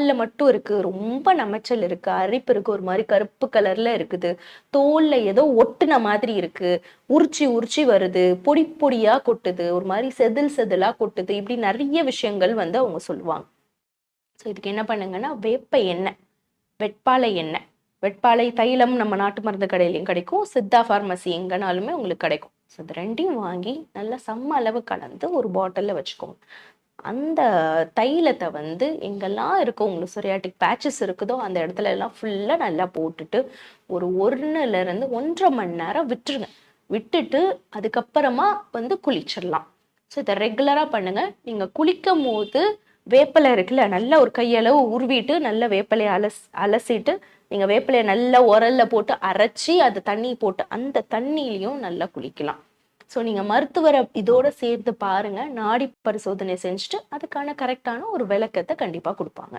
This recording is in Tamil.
காலில் மட்டும் இருக்கு. ரொம்ப நமைச்சல் இருக்குது அரிப்பு இருக்குது ஒரு மாதிரி கருப்பு கலரில் இருக்குது. தோல்ல ஏதோ ஒட்டுன மாதிரி இருக்குது உரிச்சி உரிச்சி வருது. பொடி பொடியாக கொட்டுது. ஒரு மாதிரி செதில் செதிலாக கொட்டுது. இப்படி நிறைய விஷயங்கள் வந்து அவங்க சொல்லுவாங்க. ஸோ இதுக்கு என்ன பண்ணுங்கன்னா வேப்ப எண்ணெய் வெட்பாலை எண்ணெய். வெட்பாலை தைலம் நம்ம நாட்டு மருந்து கடையிலையும் கிடைக்கும். சித்தா ஃபார்மசி எங்கனாலுமே உங்களுக்கு கிடைக்கும். ஸோ இது ரெண்டையும் வாங்கி நல்லா சம அளவு கலந்து ஒரு பாட்டிலில் வச்சுக்கோங்க. அந்த தைலத்தை வந்து எங்கெல்லாம் இருக்கோ உங்களுக்கு சொரியாட்டிக் பேச்சஸ் இருக்குதோ அந்த இடத்துல எல்லாம் ஃபுல்லாக நல்லா போட்டுட்டு ஒரு ஒன்றுல இருந்து ஒன்றரை மணி நேரம் விட்டுருங்க. விட்டுட்டு அதுக்கப்புறமா வந்து குளிச்சிடலாம். ஸோ இதை ரெகுலராக பண்ணுங்க. நீங்கள் குளிக்கும் போது வேப்பிலை இருக்குல்ல நல்லா ஒரு கையளவு உருவிட்டு நல்ல வேப்பிலையை அலஸ் அலசிட்டு நீங்கள் வேப்பிலையை நல்லா உரல்ல போட்டு அரைச்சி அது தண்ணி போட்டு அந்த தண்ணியிலையும் நல்லா குளிக்கலாம். ஸோ நீங்கள் மருத்துவரை இதோட சேர்த்து பாருங்கள் நாடி பரிசோதனை செஞ்சுட்டு அதுக்கான கரெக்டான ஒரு விளக்கத்தை கண்டிப்பாக கொடுப்பாங்க.